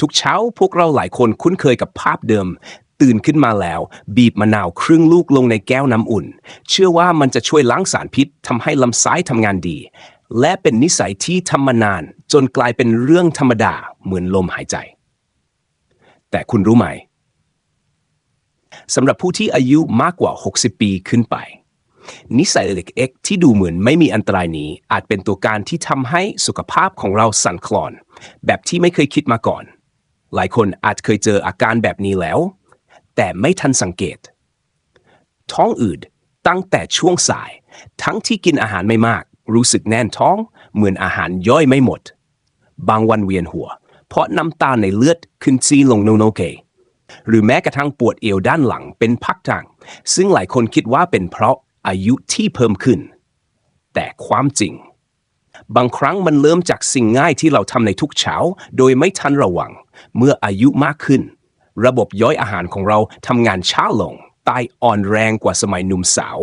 ทุกเช้าพวกเราหลายคนคุ้นเคยกับภาพเดิม ตื่นขึ้นมาแล้ว บีบมะนาวครึ่งลูกลงในแก้วน้ำอุ่น เชื่อว่ามันจะช่วยล้างสารพิษทำให้ลำไส้ทำงานดี และเป็นนิสัยที่ทำมานาน จนกลายเป็นเรื่องธรรมดาเหมือนลมหายใจ แต่คุณรู้ไหมสำหรับผู้ที่อายุมากกว่า 60 ปีขึ้นไป นิสัยเล็กๆที่ดูเหมือนไม่มีอันตรายนี้ อาจเป็นตัวการที่ทำให้สุขภาพของเราสั่นคลอน แบบที่ไม่เคยคิดมาก่อน หลายคนอาจเคยเจออาการแบบนี้แล้ว แต่ไม่ทันสังเกต ท้องอืดตั้งแต่ช่วงสาย ทั้งที่กินอาหารไม่มาก รู้สึกแน่นท้อง เหมือนอาหารย่อยไม่หมด บางวันเวียนหัว เพราะน้ำตาลในเลือดขึ้นซีลงโนโนเกหรือแม้กระทั่งปวดเอวด้านหลังเป็นพักทาง ซึ่งหลายคนคิดว่าเป็นเพราะอายุที่เพิ่มขึ้น แต่ความจริง บางครั้งมันเริ่มจากสิ่งง่ายที่เราทำในทุกเช้า โดยไม่ทันระวัง เมื่ออายุมากขึ้น ระบบย่อยอาหารของเราทำงานช้าลงไตอ่อนแรงกว่าสมัยหนุ่มสาว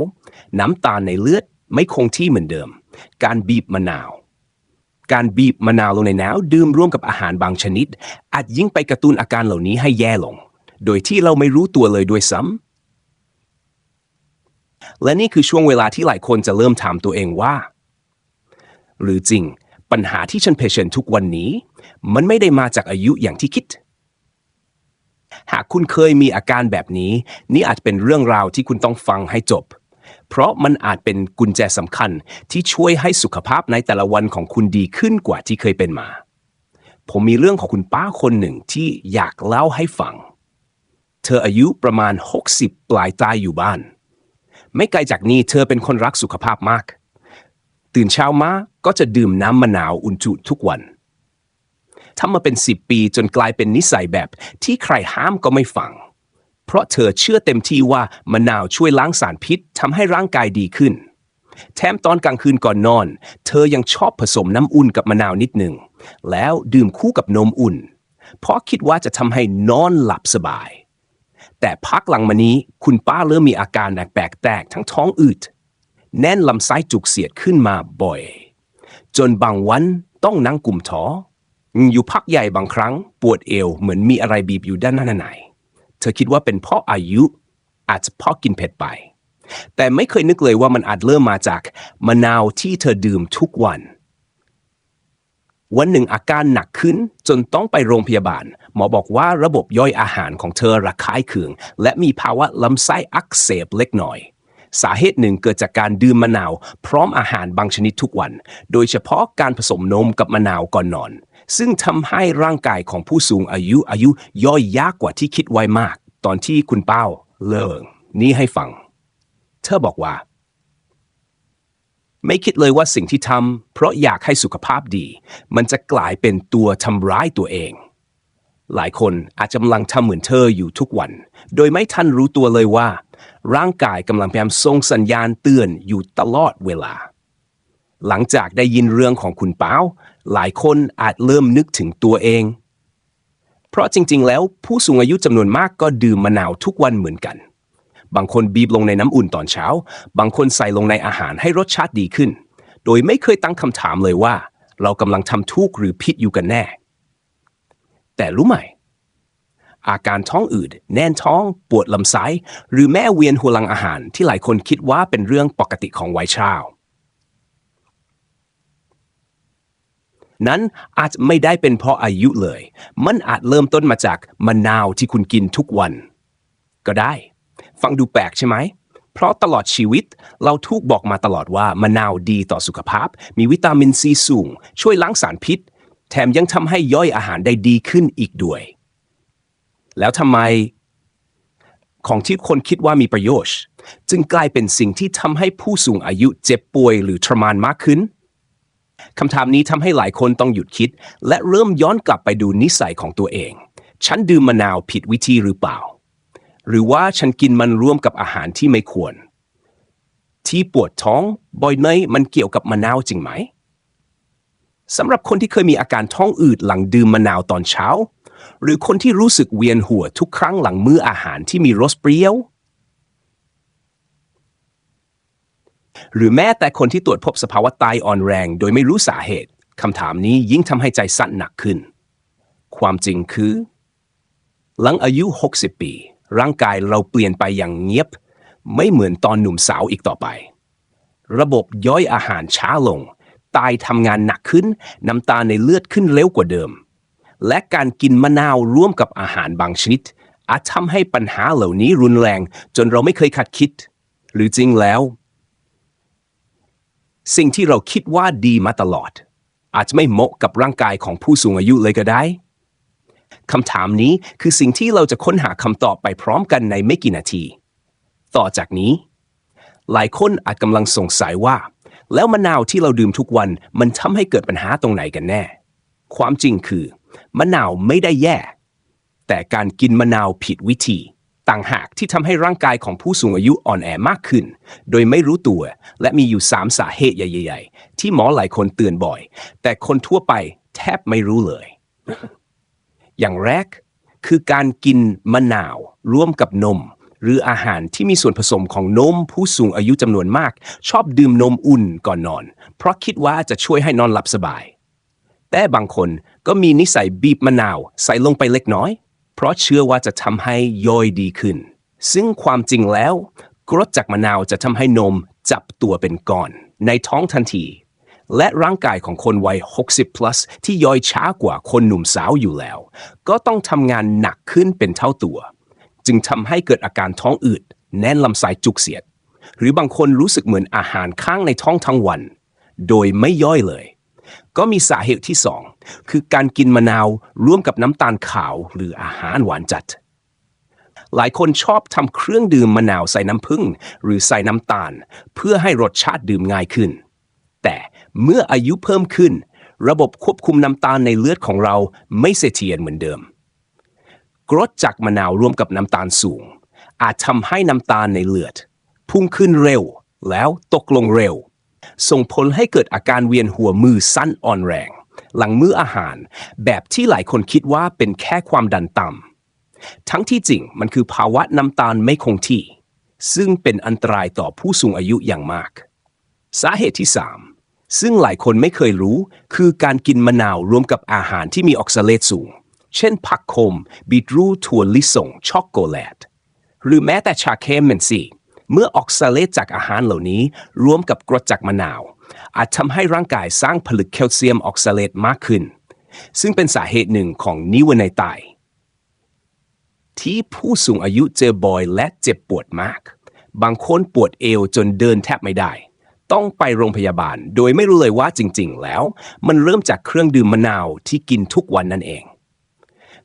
น้ำตาลในเลือดไม่คงที่เหมือนเดิม การบีบมะนาว การบีบมะนาวลงในน้ำดื่มร่วมกับอาหารบางชนิด อาจยิ่งไปกระตุ้นอาการเหล่านี้ให้แย่ลง โดยที่เราไม่รู้ตัวเลยด้วยซ้ำและนี่คือช่วงเวลาที่หลายคนจะเริ่มถามตัวเองว่า หรือจริงปัญหาที่ฉันเผชิญทุกวันนี้ มันไม่ได้มาจากอายุอย่างที่คิด หากคุณเคยมีอาการแบบนี้ นี่อาจเป็นเรื่องราวที่คุณต้องฟังให้จบ เพราะมันอาจเป็นกุญแจสำคัญที่ช่วยให้สุขภาพในแต่ละวันของคุณดีขึ้นกว่าที่เคยเป็นมา ผมมีเรื่องของคุณป้าคนหนึ่งที่อยากเล่าให้ฟัง เธออายุประมาณ 60 ปลายตายอยู่บ้าน ไม่ไกลจากนี้เธอเป็นคนรักสุขภาพมาก ตื่นเช้ามาก็จะดื่มน้ำมะนาวอุ่นจุทุกวัน ทำมาเป็น10ปีจนกลายเป็นนิสัยแบบ ที่ใครห้ามก็ไม่ฟัง เพราะเธอเชื่อเต็มที่ว่ามะนาวช่วยล้างสารพิษทำให้ร่างกายดีขึ้น แถมตอนกลางคืนก่อนนอน เธอยังชอบผสมน้ำอุ่นกับมะนาวนิดหนึ่ง แล้วดื่มคู่กับนมอุ่น เพราะคิดว่าจะทำให้นอนหลับสบาย แต่พักหลังมานี้คุณป้าเริ่มมีอาการแปลกๆแตกทั้งท้องอืดแน่นลำไส้จุกเสียดขึ้นมาบ่อย จนบางวันต้องนั่งกลุ่มท้อ อยู่พักใหญ่บางครั้งปวดเอวเหมือนมีอะไรบีบอยู่ด้านหน้าไหนเธอคิดว่าเป็นเพราะอายุอาจจะเพราะกินเผ็ดไป แต่ไม่เคยนึกเลยว่ามันอาจเริ่มมาจากมะนาวที่เธอดื่มทุกวัน วันหนึ่งอาการหนักขึ้นจนต้องไปโรงพยาบาล หมอบอกว่าระบบย่อยอาหารของเธอระคายเคือง และมีภาวะลำไส้อักเสบเล็กน้อยสาเหตุหนึ่งเกิดจากการดื่มมะนาว พร้อมอาหารบางชนิดทุกวัน โดยเฉพาะการผสมนมกับมะนาวก่อนนอน ซึ่งทำให้ร่างกายของผู้สูงอายุอายุย่อยยากกว่าที่คิดไว้มาก ตอนที่คุณเป้าเลิกนี้ให้ฟัง เธอบอกว่า ไม่คิดเลยว่าสิ่งที่ทำเพราะอยากให้สุขภาพดี มันจะกลายเป็นตัวทำร้ายตัวเอง หลายคนอาจกำลังทำเหมือนเธออยู่ทุกวัน โดยไม่ทันรู้ตัวเลยว่า ร่างกายกำลังพยายามส่งสัญญาณเตือนอยู่ตลอดเวลาหลังจากได้ยินเรื่องของคุณเป้า หลายคนอาจเริ่มนึกถึงตัวเอง เพราะจริง ๆ แล้วผู้สูงอายุจำนวนมากก็ดื่มมะนาวทุกวันเหมือนกัน บางคนบีบลงในน้ำอุ่นตอนเช้า บางคนใส่ลงในอาหารให้รสชาติดีขึ้น โดยไม่เคยตั้งคำถามเลยว่า เรากำลังทำทุกข์หรือผิดอยู่กันแน่ แต่รู้ไหมอาการท้องอืด แน่นท้อง ปวดลำไส้หรือแม่เวียนหัวลังอาหารที่หลายคนคิดว่าเป็นเรื่องปกติของวัยชา นั้นอาจไม่ได้เป็นเพราะอายุเลย มันอาจเริ่มต้นมาจากมะนาวที่คุณกินทุกวัน ก็ได้ ฟังดูแปลกใช่ไหม เพราะตลอดชีวิตเราถูกบอกมาตลอดว่ามะนาวดีต่อสุขภาพ มีวิตามินซีสูง ช่วยล้างสารพิษ แถมยังทำให้ย่อยอาหารได้ดีขึ้นอีกด้วย แล้วทำไมของที่คนคิดว่ามีประโยชน์ จึงกลายเป็นสิ่งที่ทำให้ผู้สูงอายุเจ็บป่วยหรือทรมานมากขึ้น คำถามนี้ทำให้หลายคนต้องหยุดคิด และเริ่มย้อนกลับไปดูนิสัยของตัวเอง ฉันดื่มมะนาวผิดวิธีหรือเปล่า หรือว่าฉันกินมันร่วมกับอาหารที่ไม่ควร ที่ปวดท้องบ่อยเนยมันเกี่ยวกับมะนาวจริงไหมสำหรับคนที่เคยมีอาการท้องอืดหลังดื่มมะนาวตอนเช้า หรือคนที่รู้สึกเวียนหัวทุกครั้งหลังมื้ออาหารที่มีรสเปรี้ยว หรือแม้แต่คนที่ตรวจพบสภาวะไตอ่อนแรง โดยไม่รู้สาเหตุคำถามนี้ยิ่งทำให้ใจสั่นหนักขึ้น ความจริงคือ หลังอายุ 60 ปี ร่างกายเราเปลี่ยนไปอย่างเงียบ ไม่เหมือนตอนหนุ่มสาวอีกต่อไป ระบบย่อยอาหารช้าลงตายทำงานหนักขึ้น น้ำตาในเลือดขึ้นเร็วกว่าเดิม และการกินมะนาวร่วมกับอาหารบางชนิด อาจทำให้ปัญหาเหล่านี้รุนแรง จนเราไม่เคยคาดคิด หรือจริงแล้ว สิ่งที่เราคิดว่าดีมาตลอด อาจจะไม่เหมาะกับร่างกายของผู้สูงอายุเลยก็ได้คำถามนี้คือสิ่งที่เราจะค้นหาคำตอบไปพร้อมกันในไม่กี่นาที ต่อจากนี้ หลายคนอาจกำลังสงสัยว่า แล้วมะนาวที่เราดื่มทุกวันมันทำให้เกิดปัญหาตรงไหนกันแน่ ความจริงคือ มะนาวไม่ได้แย่ แต่การกินมะนาวผิดวิธี ต่างหากที่ทำให้ร่างกายของผู้สูงอายุอ่อนแอมากขึ้น โดยไม่รู้ตัว และมีอยู่ 3 สาเหตุใหญ่ ๆ ที่หมอหลายคนเตือนบ่อย แต่คนทั่วไปแทบไม่รู้เลย อย่างแรกคือการกินมะนาว ร่วมกับนม หรืออาหารที่มีส่วนผสมของนม ผู้สูงอายุจำนวนมาก ชอบดื่มนมอุ่นก่อนนอน เพราะคิดว่าจะช่วยให้นอนหลับสบาย แต่บางคนก็มีนิสัยบีบมะนาว ใส่ลงไปเล็กน้อย เพราะเชื่อว่าจะทำให้ย่อยดีขึ้น ซึ่งความจริงแล้ว กรดจากมะนาวจะทำให้นมจับตัวเป็นก้อน ในท้องทันที และร่างกายของคนวัย 60 plus ที่ย่อยช้ากว่าคนหนุ่มสาวอยู่แล้ว ก็ต้องทำงานหนักขึ้นเป็นเท่าตัว จึงทำให้เกิดอาการท้องอืด แน่นลำไส้จุกเสียด หรือบางคนรู้สึกเหมือนอาหารข้างในท้องทั้งวัน โดยไม่ย่อยเลย ก็มีสาเหตุที่สอง คือการกินมะนาวร่วมกับน้ำตาลขาวหรืออาหารหวานจัด หลายคนชอบทำเครื่องดื่มมะนาวใส่น้ำผึ้งหรือใส่น้ำตาล เพื่อให้รสชาติดื่มง่ายขึ้น แต่เมื่ออายุเพิ่มขึ้น ระบบควบคุมน้ำตาลในเลือดของเราไม่เสถียรเหมือนเดิม กรดจากมะนาวร่วมกับน้ำตาลสูง อาจทำให้น้ำตาลในเลือด พุ่งขึ้นเร็วแล้วตกลงเร็ว ส่งผลให้เกิดอาการเวียนหัวมือสั้นอ่อนแรง หลังมื้ออาหาร แบบที่หลายคนคิดว่าเป็นแค่ความดันต่ำทั้งที่จริงมันคือภาวะน้ำตาลไม่คงที่ ซึ่งเป็นอันตรายต่อผู้สูงอายุอย่างมาก สาเหตุที่ 3 ซึ่งหลายคนไม่เคยรู้ คือการกินมะนาวรวมกับอาหารที่มีออกซาเลตสูง เช่นผักขมบีทรูทถั่วลิสงช็อกโกแลตหรือแม้แต่ชาเค็มเมนซี เมื่อออกซาเลตจากอาหารเหล่านี้รวมกับกรดจากมะนาว อาจทำให้ร่างกายสร้างผลึกแคลเซียมออกซาเลตมากขึ้น ซึ่งเป็นสาเหตุหนึ่งของนิวในไตที่ผู้สูงอายุเจอบ่อยและเจ็บปวดมาก บางคนปวดเอวจนเดินแทบไม่ได้ ต้องไปโรงพยาบาล โดยไม่รู้เลยว่าจริง ๆ แล้ว มันเริ่มจากเครื่องดื่มมะนาวที่กินทุกวันนั่นเอง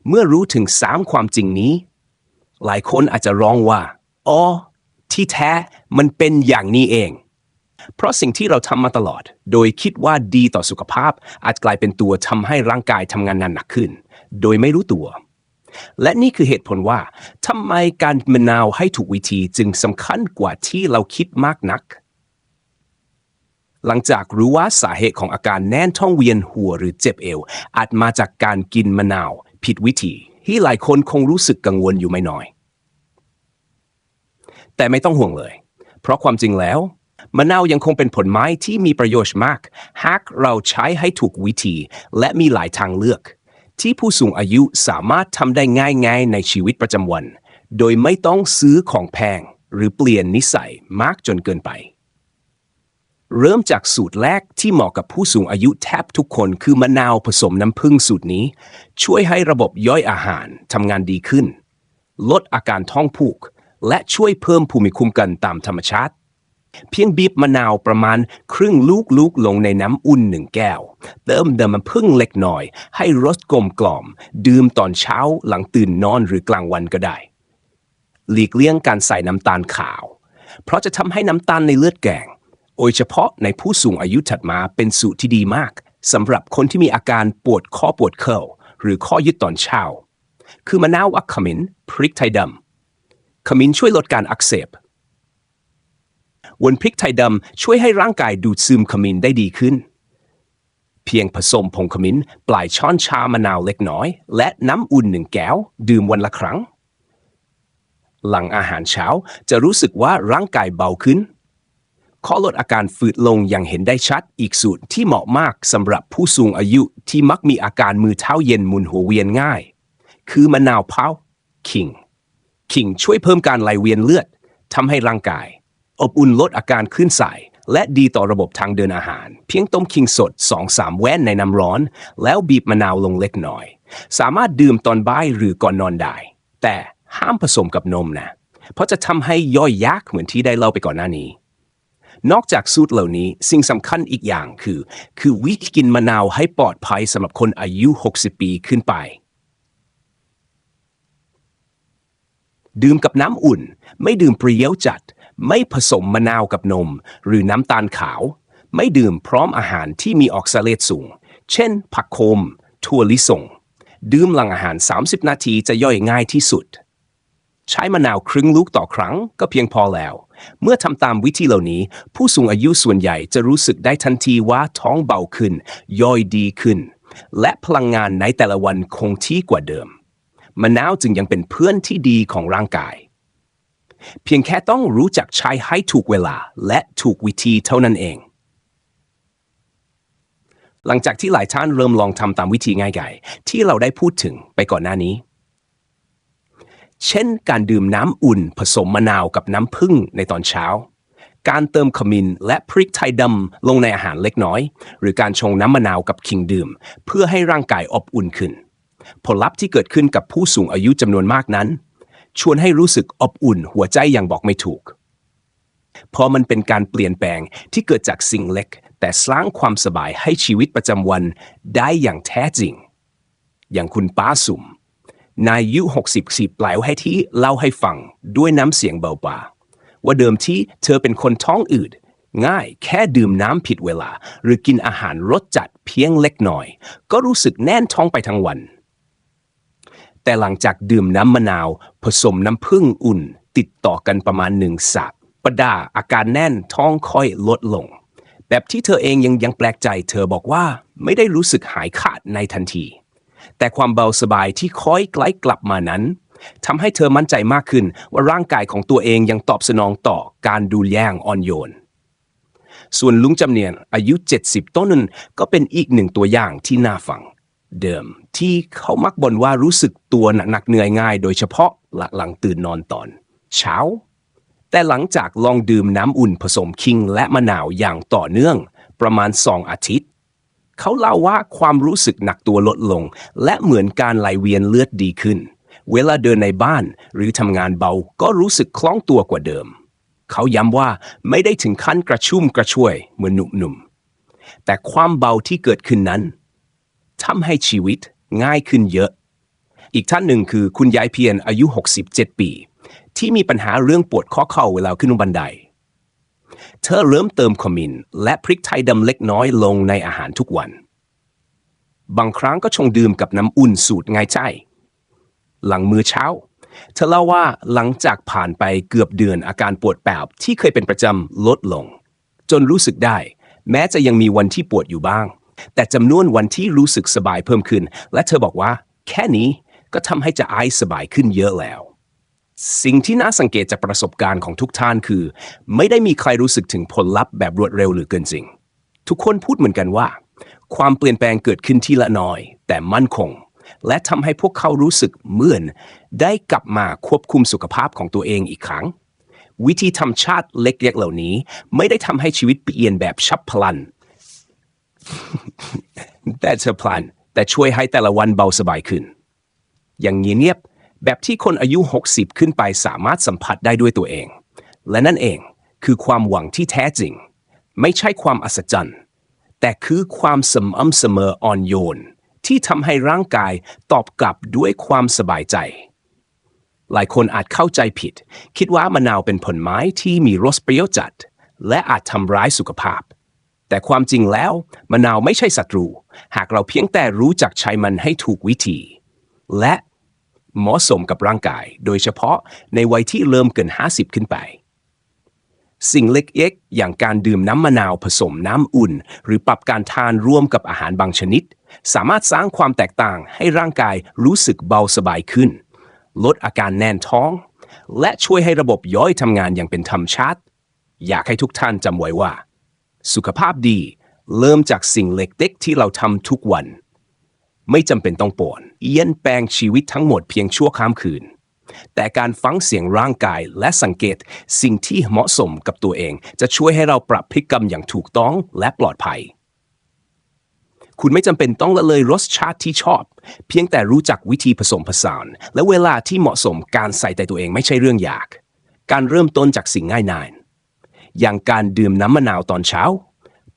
เมื่อรู้ถึงสามความจริงนี้ หลายคนอาจจะร้องว่า อ๋อ ที่แท้มันเป็นอย่างนี้เอง เพราะสิ่งที่เราทำมาตลอด โดยคิดว่าดีต่อสุขภาพ อาจกลายเป็นตัวทำให้ร่างกายทำงานหนักขึ้น โดยไม่รู้ตัว และนี่คือเหตุผลว่าทำไมการมะนาวให้ถูกวิธีจึงสำคัญกว่าที่เราคิดมากนัก หลังจากรู้ว่าสาเหตุของอาการแน่นท้องเวียนหัวหรือเจ็บเอว อาจมาจากการกินมะนาว ผิดวิธีที่หลายคนคงรู้สึกกังวลอยู่ไม่น้อย แต่ไม่ต้องห่วงเลย เพราะความจริงแล้วมะนาวยังคงเป็นผลไม้ที่มีประโยชน์มาก หากเราใช้ให้ถูกวิธี และมีหลายทางเลือก ที่ผู้สูงอายุสามารถทำได้ง่ายๆในชีวิตประจำวัน โดยไม่ต้องซื้อของแพง หรือเปลี่ยนนิสัยมากจนเกินไป เริ่มจากสูตรแรกที่เหมาะกับผู้สูงอายุแทบทุกคนคือมะนาวผสมน้ำผึ้งสูตรนี้ ช่วยให้ระบบย่อยอาหารทำงานดีขึ้น ลดอาการท้องผูก และช่วยเพิ่มภูมิคุ้มกันตามธรรมชาติ เพียงบีบมะนาวประมาณครึ่งลูกลูกลงในน้ำอุ่นหนึ่งแก้ว เติมเดิมมันพึ่งเล็กน้อย ให้รสกลมกล่อม ดื่มตอนเช้าหลังตื่นนอนหรือกลางวันก็ได้ หลีกเลี่ยงการใส่น้ำตาลขาว เพราะจะทำให้น้ำตาลในเลือดแกงโดยเฉพาะในผู้สูงอายุถัดมาเป็นสูตรที่ดีมากสำหรับคนที่มีอาการปวดข้อปวดเข่าหรือข้อยึดตอนเช้า คือมะนาวอักขมิ้นพริกไทยดำ ขมิ้นช่วยลดการอักเสบวนพริกไทยดำช่วยให้ร่างกายดูดซึมขมิ้นได้ดีขึ้น เพียงผสมผงขมิ้นปลายช้อนชามะนาวเล็กน้อย และน้ำอุ่นหนึ่งแก้ว ดื่มวันละครั้ง หลังอาหารเช้าจะรู้สึกว่าร่างกายเบาขึ้น ข้อลดอาการฝืดลงอย่างเห็นได้ชัดอีกสูตรที่เหมาะมากสำหรับผู้สูงอายุที่มักมีอาการมือเท้าเย็นมุนหัวเวียนง่าย คือมะนาวเผาขิง ขิงช่วยเพิ่มการไหลเวียนเลือดทำให้ร่างกาย อบอุ่นลดอาการคลื่นไส้และดีต่อระบบทางเดินอาหาร เพียงต้มขิงสด 2-3 แว่นในน้ำร้อน แล้วบีบมะนาวลงเล็กน้อย สามารถดื่มตอนบ่ายหรือก่อนนอนได้ แต่ห้ามผสมกับนมนะ เพราะจะทำให้ย่อยยากเหมือนที่ได้เล่าไปก่อนหน้านี้ นอกจากสูตรเหล่านี้สิ่งสำคัญอีกอย่างคือ คือวิธีกินมะนาวให้ปลอดภัยสำหรับคนอายุ 60 ปีขึ้นไป ดื่มกับน้ำอุ่น ไม่ดื่มเปรี้ยวจัด ไม่ผสมมะนาวกับนม หรือน้ำตาลขาว ไม่ดื่มพร้อมอาหารที่มีออกซาเลตสูง เช่น ผักโคมถั่วลิสงดื่มหลังอาหาร 30 นาทีจะย่อยง่ายที่สุด ใช้มะนาวครึ่งลูกต่อครั้งก็เพียงพอแล้ว เมื่อทำตามวิธีเหล่านี้ ผู้สูงอายุส่วนใหญ่จะรู้สึกได้ทันทีว่าท้องเบาขึ้น ย่อยดีขึ้น และพลังงานในแต่ละวันคงที่กว่าเดิม มะนาวจึงยังเป็นเพื่อนที่ดีของร่างกาย เพียงแค่ต้องรู้จักใช้ให้ถูกเวลาและถูกวิธีเท่านั้นเอง หลังจากที่หลายท่านเริ่มลองทำตามวิธีง่ายๆที่เราได้พูดถึงไปก่อนหน้านี้ เช่น การดื่มน้ำอุ่นผสมมะนาวกับน้ำผึ้งในตอนเช้า การเติมขมิ้นและพริกไทยดำลงในอาหารเล็กน้อย หรือการชงน้ำมะนาวกับขิงดื่ม เพื่อให้ร่างกายอบอุ่นขึ้น ผลลัพธ์ที่เกิดขึ้นกับผู้สูงอายุจำนวนมากนั้น ชวนให้รู้สึกอบอุ่นหัวใจอย่างบอกไม่ถูก เพราะมันเป็นการเปลี่ยนแปลงที่เกิดจากสิ่งเล็ก แต่สร้างความสบายให้ชีวิตประจำวันได้อย่างแท้จริง อย่างคุณป้าสุ่ม นายอายุ60สิบปลายให้ที่เล่าให้ฟังด้วยน้ำเสียงเบาๆว่าเดิมที่เธอเป็นคนท้องอืดง่ายแค่ดื่มน้ำผิดเวลา หรือกินอาหารรสจัดเพียงเล็กน้อย ก็รู้สึกแน่นท้องไปทั้งวัน แต่หลังจากดื่มน้ำมะนาว ผสมน้ำผึ้งอุ่น ติดต่อกันประมาณหนึ่งสัปประดาห์อาการแน่นท้องค่อยลดลง แบบที่เธอเองยังยังแปลกใจ เธอบอกว่าไม่ได้รู้สึกหายขาดในทันที แต่ความเบาสบายที่ค่อยใกล้กลับมานั้นทำให้เธอมั่นใจมากขึ้นว่าร่างกายของตัวเองยังตอบสนองต่อการดูแลอย่างอ่อนโยน ส่วนลุงจำเนียนอายุ 70 ต้นนั้นก็เป็นอีกหนึ่งตัวอย่างที่น่าฟัง เดิม ที่เขามักบ่นว่ารู้สึกตัวหนักๆเหนื่อยง่าย โดยเฉพาะหลังตื่นนอนตอน เช้า แต่หลังจากลองดื่มน้ำอุ่นผสมคิงและมะนาวอย่างต่อเนื่อง ประมาณสองอาทิตย์ เขาเล่าว่าความรู้สึกหนักตัวลดลง และเหมือนการไหลเวียนเลือดดีขึ้น เวลาเดินในบ้านหรือทำงานเบาก็รู้สึกคล่องตัวกว่าเดิม เขาย้ำว่าไม่ได้ถึงขั้นกระชุ่มกระชวยเหมือนหนุ่มๆแต่ความเบาที่เกิดขึ้นนั้น ทำให้ชีวิตง่ายขึ้นเยอะ อีกท่านหนึ่งคือคุณยายเพียรอายุ 67 ปี ที่มีปัญหาเรื่องปวดข้อเข่าเวลาขึ้นบันได เธอเริ่มเติมขมิ้นและพริกไทยดำเล็กน้อยลงในอาหารทุกวัน บางครั้งก็ชงดื่มกับน้ำอุ่นสูตรง่ายใจ หลังมื้อเช้า เธอเล่าว่าหลังจากผ่านไปเกือบเดือนอาการปวดแปบที่เคยเป็นประจำลดลง จนรู้สึกได้ แม้จะยังมีวันที่ปวดอยู่บ้าง แต่จำนวนวันที่รู้สึกสบายเพิ่มขึ้น และเธอบอกว่า แค่นี้ก็ทำให้จะไอสบายขึ้นเยอะแล้ว สิ่งที่น่าสังเกตจากประสบการณ์ของทุกท่านคือ ไม่ได้มีใครรู้สึกถึงผลลัพธ์แบบรวดเร็วหรือเกินจริง ทุกคนพูดเหมือนกันว่า ความเปลี่ยนแปลงเกิดขึ้นทีละน้อย แต่มั่นคง และทำให้พวกเขารู้สึกเหมือน ได้กลับมาควบคุมสุขภาพของตัวเองอีกครั้งวิธีธรรมชาติเล็กๆเหล่านี้ ไม่ได้ทำให้ชีวิตเปลี่ยนแบบฉับพลัน แต่เธอพลันแต่ช่วยให้แต่ละวันเบาสบายขึ้น อย่างเงียบๆแบบที่คนอายุ 60 ขึ้นไปสามารถสัมผัสได้ด้วยตัวเอง และนั่นเองคือความหวังที่แท้จริง ไม่ใช่ความอัศจรรย์ แต่คือความสม่ำเสมออ่อนโยน ที่ทำให้ร่างกายตอบกลับด้วยความสบายใจ หลายคนอาจเข้าใจผิด คิดว่ามะนาวเป็นผลไม้ที่มีรสเปรี้ยวจัด และอาจทำร้ายสุขภาพ แต่ความจริงแล้วมะนาวไม่ใช่ศัตรู หากเราเพียงแต่รู้จักใช้มันให้ถูกวิธี และเหมาะสมกับร่างกาย โดยเฉพาะในวัยที่เริ่มเกิน 50 ขึ้นไป สิ่งเล็กๆอย่างการดื่มน้ำมะนาวผสมน้ำอุ่น หรือปรับการทานร่วมกับอาหารบางชนิด สามารถสร้างความแตกต่างให้ร่างกายรู้สึกเบาสบายขึ้น ลดอาการแน่นท้อง และช่วยให้ระบบย่อยทำงานอย่างเป็นธรรมชาติ อยากให้ทุกท่านจำไว้ว่า สุขภาพดี เริ่มจากสิ่งเล็กๆที่เราทำทุกวัน ไม่จำเป็นต้องป่วนเอียนแปลงชีวิตทั้งหมดเพียงชั่วข้ามคืน แต่การฟังเสียงร่างกายและสังเกตสิ่งที่เหมาะสมกับตัวเอง จะช่วยให้เราปรับพฤติกรรมอย่างถูกต้องและปลอดภัย คุณไม่จำเป็นต้องละเลยรสชาติที่ชอบ เพียงแต่รู้จักวิธีผสมผสาน และเวลาที่เหมาะสมการใส่ใจตัวเองไม่ใช่เรื่องยาก การเริ่มต้นจากสิ่งง่ายนาย อย่างการดื่มน้ำมะนาวตอนเช้า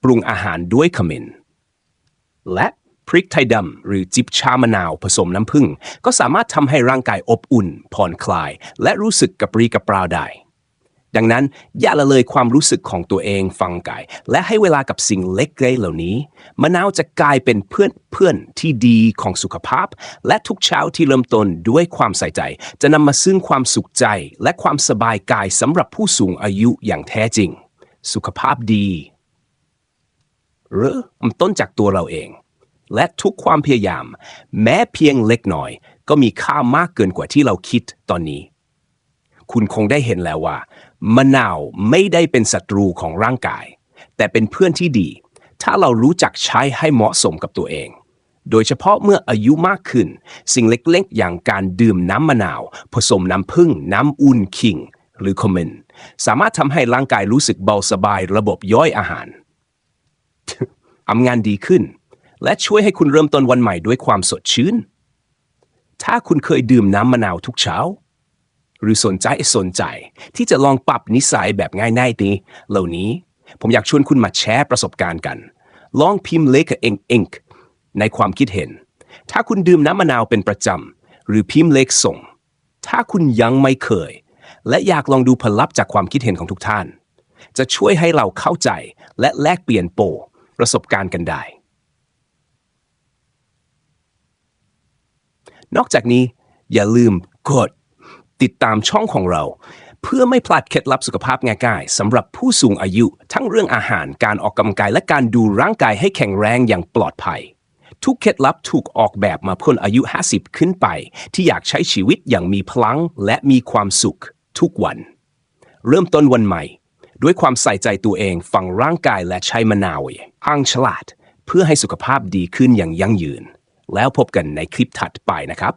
ปรุงอาหารด้วยขมิ้นและพริกไทยดำหรือจิบชามะนาวผสมน้ำผึ้งก็สามารถทำให้ร่างกายอบอุ่น ผ่อนคลาย และรู้สึกกระปรี้กระเปร่าได้ ดังนั้นอย่าละเลยความรู้สึกของตัวเองฟังกายและให้เวลากับสิ่งเล็กๆเหล่านี้มะนาวจะกลายเป็นเพื่อนเพื่อนที่ดีของสุขภาพ และทุกเช้าที่เริ่มต้นด้วยความใส่ใจ จะนำมาซึ่งความสุขใจ และความสบายกายสำหรับผู้สูงอายุอย่างแท้จริง สุขภาพดีหรือมันต้นจากตัวเราเอง และทุกความพยายาม แม้เพียงเล็กน้อย ก็มีค่ามากเกินกว่าที่เราคิดตอนนี้ คุณคงได้เห็นแล้วว่า มะนาวไม่ได้เป็นศัตรูของร่างกาย แต่เป็นเพื่อนที่ดี ถ้าเรารู้จักใช้ให้เหมาะสมกับตัวเอง โดยเฉพาะเมื่ออายุมากขึ้น สิ่งเล็กๆ อย่างการดื่มน้ำมะนาว ผสมน้ำผึ้งน้ำอุ่นคิง หรือคอมเมนสามารถทำให้ร่างกายรู้สึกเบาสบายระบบย่อยอาหารทำงานดีขึ้น และช่วยให้คุณเริ่มต้นวันใหม่ด้วยความสดชื่น ถ้าคุณเคยดื่มน้ำมะนาวทุกเช้า หรือสนใจสนใจ ที่จะลองปรับนิสัยแบบง่ายๆนี้เหล่านี้ ผมอยากชวนคุณมาแชร์ประสบการณ์กัน ลองพิมพ์เลขเองเองในความคิดเห็น ถ้าคุณดื่มน้ำมะนาวเป็นประจำ หรือพิมพ์เลขส่ง ถ้าคุณยังไม่เคย และอยากลองดูผลลัพธ์จากความคิดเห็นของทุกท่าน จะช่วยให้เราเข้าใจและแลกเปลี่ยนโปรประสบการณ์กันได้ นอกจากนี้อย่าลืมกด ติดตามช่องของเรา เพื่อไม่พลาดเคล็ดลับสุขภาพง่ายๆสำหรับผู้สูงอายุ ทั้งเรื่องอาหารการออกกำลังกายและการดูร่างกายให้แข็งแรงอย่างปลอดภัย ทุกเคล็ดลับถูกออกแบบมาเพื่ออายุ 50 ขึ้นไป ที่อยากใช้ชีวิตอย่างมีพลังและมีความสุข ทุกวัน เริ่มต้นวันใหม่ ด้วยความใส่ใจตัวเองฟังร่างกายและใช้มะนาวอ้างฉลาด เพื่อให้สุขภาพดีขึ้นอย่างยั่งยืน แล้วพบกันในคลิปถัดไปนะครับ